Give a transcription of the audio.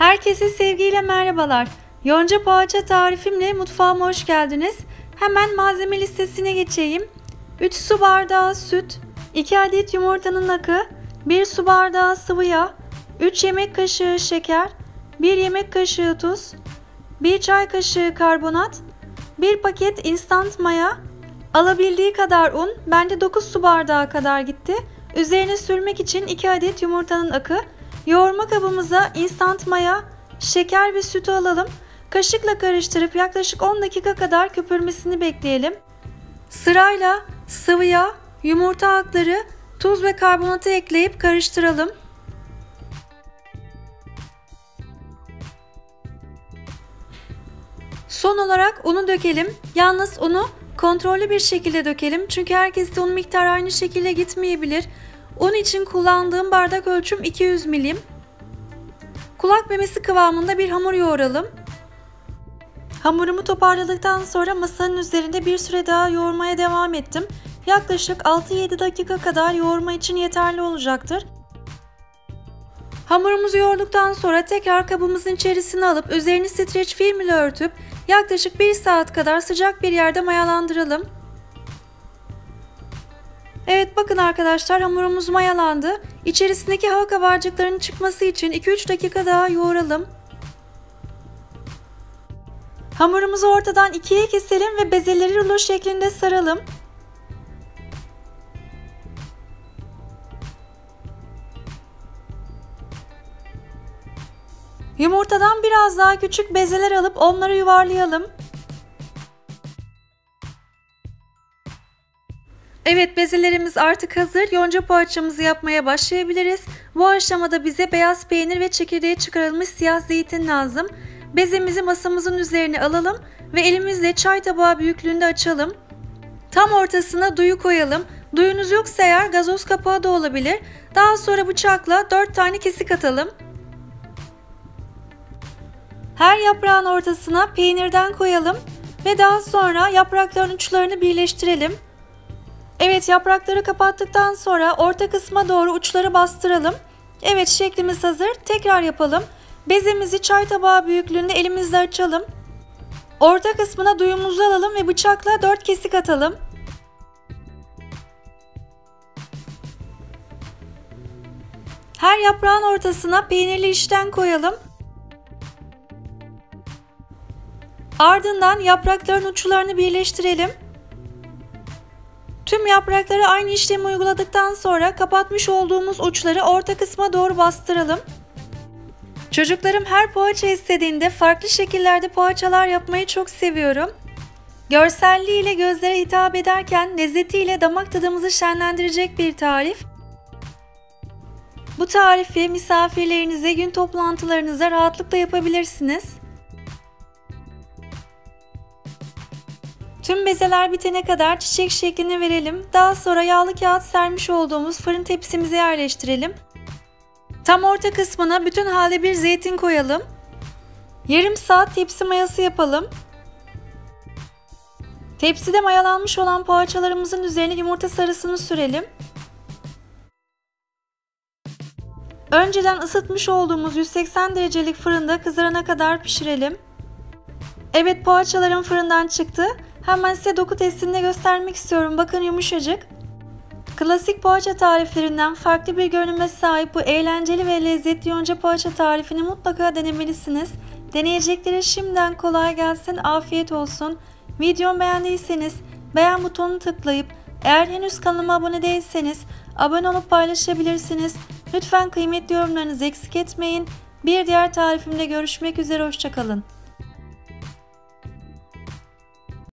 Herkese sevgiyle merhabalar. Yonca poğaça tarifimle mutfağıma hoş geldiniz. Hemen malzeme listesine geçeyim. 3 su bardağı süt, 2 adet yumurtanın akı, 1 su bardağı sıvı yağ, 3 yemek kaşığı şeker, 1 yemek kaşığı tuz, 1 çay kaşığı karbonat, 1 paket instant maya, alabildiği kadar un, bende 9 su bardağı kadar gitti. Üzerine sürmek için 2 adet yumurtanın akı, Yoğurma kabımıza instant maya, şeker ve sütü alalım. Kaşıkla karıştırıp yaklaşık 10 dakika kadar köpürmesini bekleyelim. Sırayla sıvı yağ, yumurta akları, tuz ve karbonatı ekleyip karıştıralım. Son olarak unu dökelim. Yalnız unu kontrollü bir şekilde dökelim. Çünkü herkeste un miktarı aynı şekilde gitmeyebilir. Un için kullandığım bardak ölçüm 200 milim. Kulak memesi kıvamında bir hamur yoğuralım. Hamurumu toparladıktan sonra masanın üzerinde bir süre daha yoğurmaya devam ettim. Yaklaşık 6-7 dakika kadar yoğurma için yeterli olacaktır. Hamurumuzu yoğurduktan sonra tekrar kabımızın içerisine alıp üzerini streç film ile örtüp yaklaşık 1 saat kadar sıcak bir yerde mayalandıralım. Evet bakın arkadaşlar hamurumuz mayalandı. İçerisindeki hava kabarcıklarının çıkması için 2-3 dakika daha yoğuralım. Hamurumuzu ortadan ikiye keselim ve bezeleri rulo şeklinde saralım. Yumurtadan biraz daha küçük bezeler alıp onları yuvarlayalım. Evet bezelerimiz artık hazır. Yonca poğaçamızı yapmaya başlayabiliriz. Bu aşamada bize beyaz peynir ve çekirdeği çıkarılmış siyah zeytin lazım. Bezemizi masamızın üzerine alalım ve elimizle çay tabağı büyüklüğünde açalım. Tam ortasına duyu koyalım. Duyunuz yoksa eğer gazoz kapağı da olabilir. Daha sonra bıçakla 4 tane kesik atalım. Her yaprağın ortasına peynirden koyalım ve daha sonra yaprakların uçlarını birleştirelim. Evet yaprakları kapattıktan sonra orta kısma doğru uçları bastıralım. Evet şeklimiz hazır. Tekrar yapalım. Bezemizi çay tabağı büyüklüğünde elimizle açalım. Orta kısmına duyumuzu alalım ve bıçakla 4 kesik atalım. Her yaprağın ortasına peynirli işten koyalım. Ardından yaprakların uçlarını birleştirelim. Tüm yaprakları aynı işlemi uyguladıktan sonra kapatmış olduğumuz uçları orta kısma doğru bastıralım. Çocuklarım her poğaça istediğinde farklı şekillerde poğaçalar yapmayı çok seviyorum. Görselliğiyle gözlere hitap ederken lezzetiyle damak tadımızı şenlendirecek bir tarif. Bu tarifi misafirlerinize, gün toplantılarınıza rahatlıkla yapabilirsiniz. Tüm bezeler bitene kadar çiçek şeklini verelim. Daha sonra yağlı kağıt sermiş olduğumuz fırın tepsimize yerleştirelim. Tam orta kısmına bütün halde bir zeytin koyalım. Yarım saat tepsi mayası yapalım. Tepside mayalanmış olan poğaçalarımızın üzerine yumurta sarısını sürelim. Önceden ısıtmış olduğumuz 180 derecelik fırında kızarana kadar pişirelim. Evet poğaçalarım fırından çıktı. Hemen size doku testini göstermek istiyorum. Bakın yumuşacık. Klasik poğaça tariflerinden farklı bir görünüme sahip bu eğlenceli ve lezzetli yonca poğaça tarifini mutlaka denemelisiniz. Deneyeceklere şimdiden kolay gelsin, afiyet olsun. Videomu beğendiyseniz beğen butonunu tıklayıp eğer henüz kanalıma abone değilseniz abone olup paylaşabilirsiniz. Lütfen kıymetli yorumlarınızı eksik etmeyin. Bir diğer tarifimde görüşmek üzere, hoşçakalın.